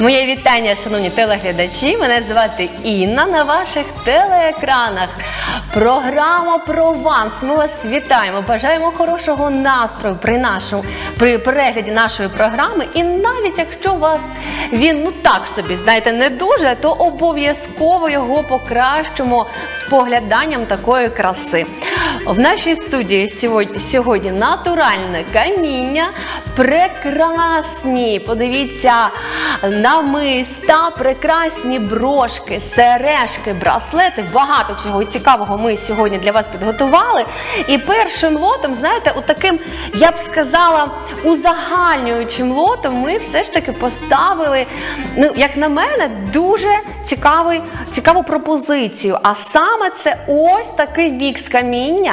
Моє вітання, шановні телеглядачі. Мене звати Інна на ваших телеекранах. Програма Прованс. Ми вас вітаємо. Бажаємо хорошого настрою при нашому при перегляді нашої програми. І навіть якщо вас він ну так собі, знаєте, не дуже, то обов'язково його покращимо з погляданням такої краси. В нашій студії сьогодні, сьогодні натуральне каміння, прекрасні. Подивіться, намиста, прекрасні брошки, сережки, браслети. Багато чого цікавого ми сьогодні для вас підготували. І першим лотом, знаєте, от таким, я б сказала, узагальнюючим лотом ми все ж таки поставили, ну, як на мене, дуже цікавий, цікаву пропозицію. А саме це ось такий мікс каміння,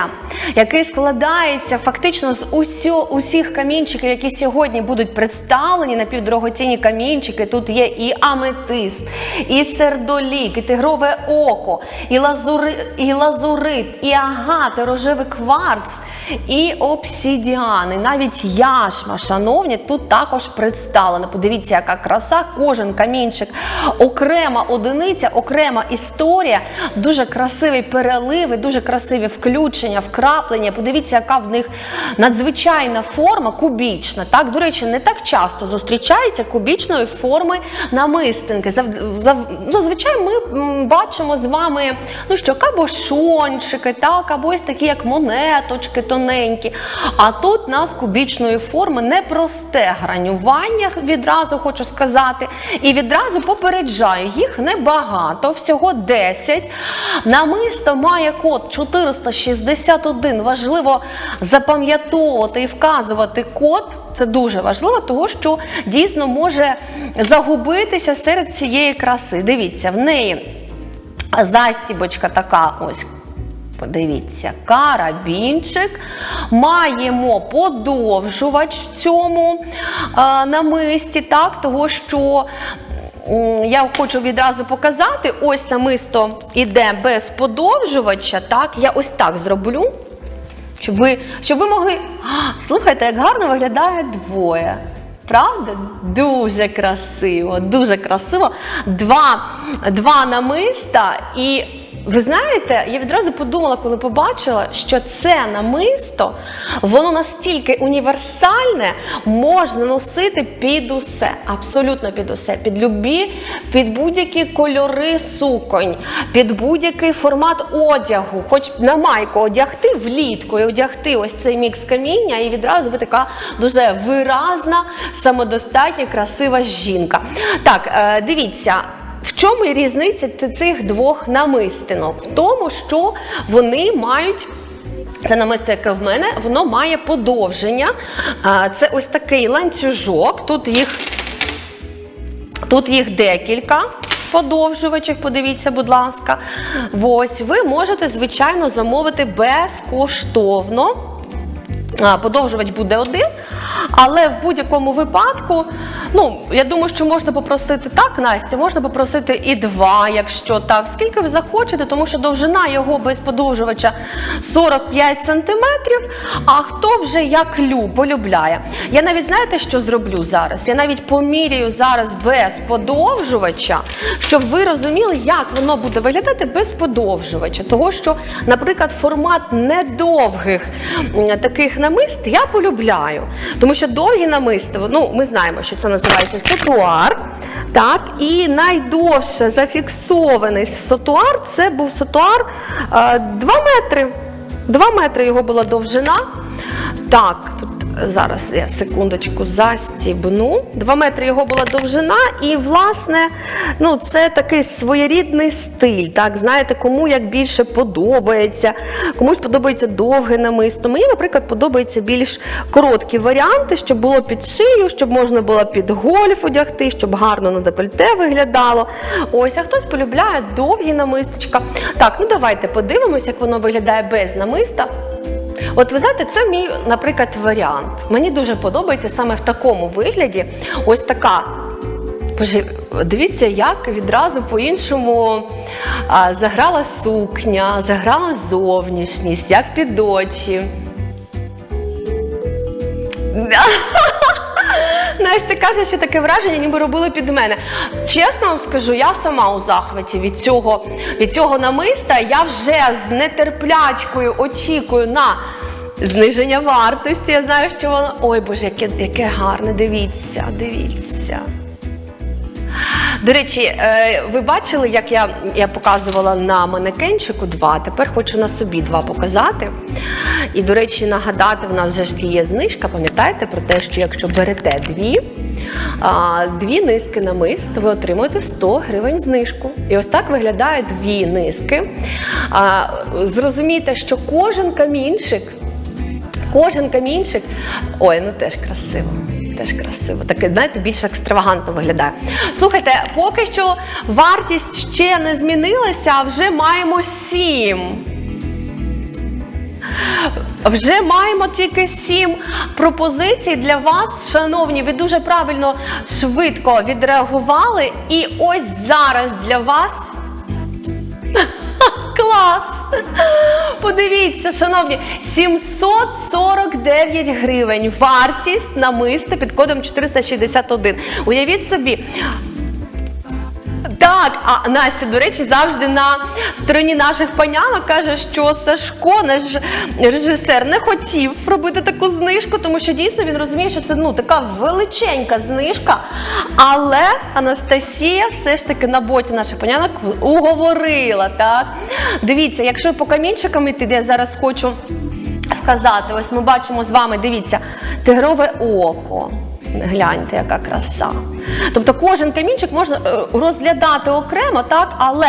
який складається фактично з усьо, усіх камінчиків, які сьогодні будуть представлені на півдорогоцінні камінчики. Тут є і аметист, і сердолік, і тигрове око, і, лазури, і лазурит, і агат, і рожевий кварц. І обсідіани, навіть яшма, шановні, тут також представлена. Подивіться, яка краса, кожен камінчик, окрема одиниця, окрема історія, дуже красиві переливи, дуже красиві включення, вкраплення. Подивіться, яка в них надзвичайна форма, кубічна. Так, до речі, не так часто зустрічається кубічної форми намистинки. Зазвичай ми бачимо з вами ну що, кабошончики, так, або ось такі, як монеточки тоненькі. А тут нас кубічної форми непросте гранювання, відразу хочу сказати. І відразу попереджаю, їх небагато, всього 10. Намисто має код 461. Важливо запам'ятовувати і вказувати код. Це дуже важливо, тому що дійсно може загубитися серед цієї краси. Дивіться, в неї застібочка така ось. Подивіться, карабінчик. Маємо подовжувач в цьому а, намисті, так, того що я хочу відразу показати, ось намисто іде без подовжувача. Так, я ось так зроблю, щоб ви, щоб ви могли. Слухайте, як гарно виглядає двоє. Правда? Дуже красиво, дуже красиво. Два, два намиста і. Ви знаєте, я відразу подумала, коли побачила, що це намисто, воно настільки універсальне, можна носити під усе, абсолютно під усе, під любі, під будь-які кольори суконь, під будь-який формат одягу, хоч на майку одягти влітку і одягти ось цей мікс каміння, і відразу ви така дуже виразна, самодостатня, красива жінка. Так, е, дивіться. В чому різниця цих двох намистинок? В тому, що вони мають. Це намисто, яке в мене, воно має подовження. Це ось такий ланцюжок. Тут їх, тут їх декілька подовжувачів, подивіться, будь ласка. Ось ви можете, звичайно, замовити безкоштовно. Подовжувач буде один, але в будь-якому випадку, ну я думаю, що можна попросити так, Настя, можна попросити і два, якщо так, скільки ви захочете, тому що довжина його без подовжувача 45 сантиметрів. А хто вже як люб, полюбляє. Я навіть знаєте, що зроблю зараз? Я навіть поміряю зараз без подовжувача, щоб ви розуміли, як воно буде виглядати без подовжувача. Того, що, наприклад, формат недовгих таких намист я полюбляю. Тому що довгі намисти, ну ми знаємо, що це називається сотуар. Так, і найдовше зафіксований сотуар це був сотуар е, 2 метри. 2 метри його була довжина. Так, тут зараз я секундочку застібну. 2 метри його була довжина, і, власне, ну, це такий своєрідний стиль. Так, знаєте, кому як більше подобається, комусь подобається довге намисто. Мені, наприклад, подобаються більш короткі варіанти, щоб було під шию, щоб можна було під гольф одягти, щоб гарно на декольте виглядало. Ось, а хтось полюбляє довгі намисточка. Так, ну давайте подивимось, як воно виглядає без намиста. От ви знаєте, це мій, наприклад, варіант. Мені дуже подобається саме в такому вигляді. Ось така. Дивіться, як відразу по-іншому заграла сукня, заграла зовнішність, як під очі. Настя каже, що таке враження, ніби робили під мене. Чесно вам скажу, я сама у захваті від цього, від цього намиста. Я вже з нетерплячкою очікую на зниження вартості. Я знаю, що воно. Ой Боже, яке, яке гарне. Дивіться, дивіться. До речі, е, ви бачили, як я, я показувала на манекенчику два. Тепер хочу на собі два показати. І, до речі, нагадати, в нас вже ж діє знижка. Пам'ятаєте про те, що якщо берете дві, дві низки намист, ви отримуєте 100 гривень знижку. І ось так виглядає дві низки. Зрозумійте, що кожен камінчик Кожен камінчик, ой, ну теж красиво. Теж красиво, таке, знаєте, більш екстравагантно виглядає. Слухайте, поки що вартість ще не змінилася, а вже маємо сім. Вже маємо тільки сім пропозицій для вас, шановні. Ви дуже правильно швидко відреагували. І ось зараз для вас Клас! Подивіться, шановні, 749 гривень вартість намиста під кодом 461. Уявіть собі. Так, а Настя, до речі, завжди на стороні наших панянок каже, що Сашко, наш режисер, не хотів робити таку знижку, тому що дійсно він розуміє, що це ну така величенька знижка. Але Анастасія все ж таки на боці наших панянок уговорила. Так, дивіться, якщо по камінчикам іти, де я зараз хочу сказати, ось ми бачимо з вами, дивіться, тигрове око. Гляньте, яка краса. Тобто кожен камінчик можна е, розглядати окремо, так, але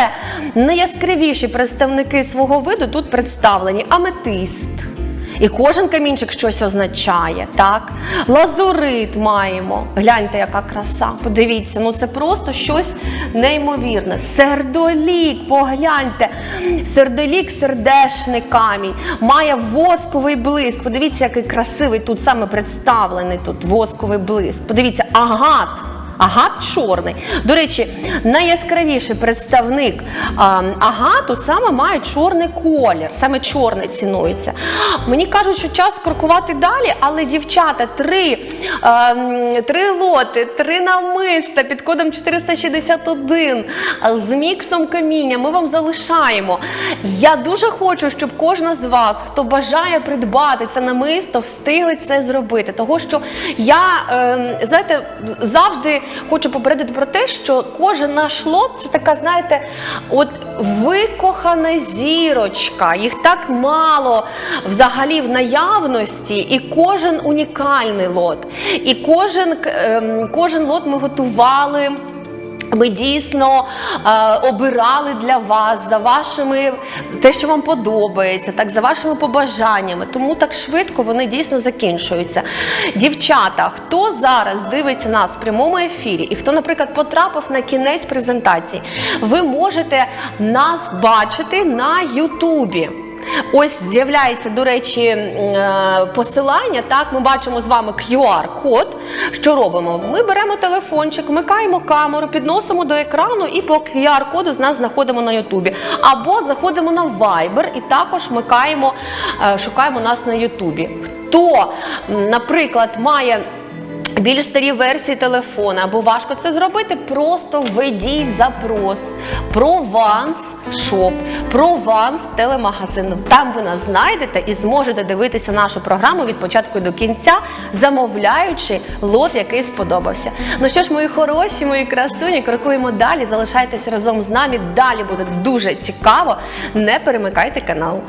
найяскравіші представники свого виду тут представлені аметист. І кожен камінчик щось означає, так? Лазурит маємо. Гляньте, яка краса. Подивіться, ну це просто щось неймовірне. Сердолік, погляньте. Сердолік, сердешний камінь, має восковий блиск. Подивіться, який красивий тут саме представлений тут восковий блиск. Подивіться, агат. Агат чорний. До речі, найяскравіший представник агату саме має чорний колір, саме чорний цінується. Мені кажуть, що час крокувати далі, але дівчата, три, три лоти, три намиста під кодом 461 з міксом каміння ми вам залишаємо. Я дуже хочу, щоб кожна з вас, хто бажає придбати це намисто, встигли це зробити. Того, що я, е, знаєте, завжди хочу попередити про те, що кожен наш лот це така, знаєте, от викохана зірочка. Їх так мало взагалі в наявності, і кожен унікальний лот. І кожен, ем, кожен лот ми готували. Ми дійсно е, обирали для вас за вашими те, що вам подобається, так за вашими побажаннями. Тому так швидко вони дійсно закінчуються. Дівчата, хто зараз дивиться нас в прямому ефірі, і хто, наприклад, потрапив на кінець презентації, ви можете нас бачити на Ютубі. Ось з'являється, до речі, е, посилання. Так, ми бачимо з вами QR-код. Що робимо? Ми беремо телефончик, вмикаємо камеру, підносимо до екрану і по QR-коду з нас знаходимо на Ютубі. Або заходимо на Viber і також вмикаємо, е, шукаємо нас на Ютубі. Хто, наприклад, має більш старі версії телефона, або важко це зробити, просто введіть запрос Прованс Шоп, Прованс телемагазин. Там ви нас знайдете і зможете дивитися нашу програму від початку до кінця, замовляючи лот, який сподобався. Ну що ж, мої хороші, мої красуні, крокуємо далі. Залишайтесь разом з нами. Далі буде дуже цікаво. Не перемикайте канал.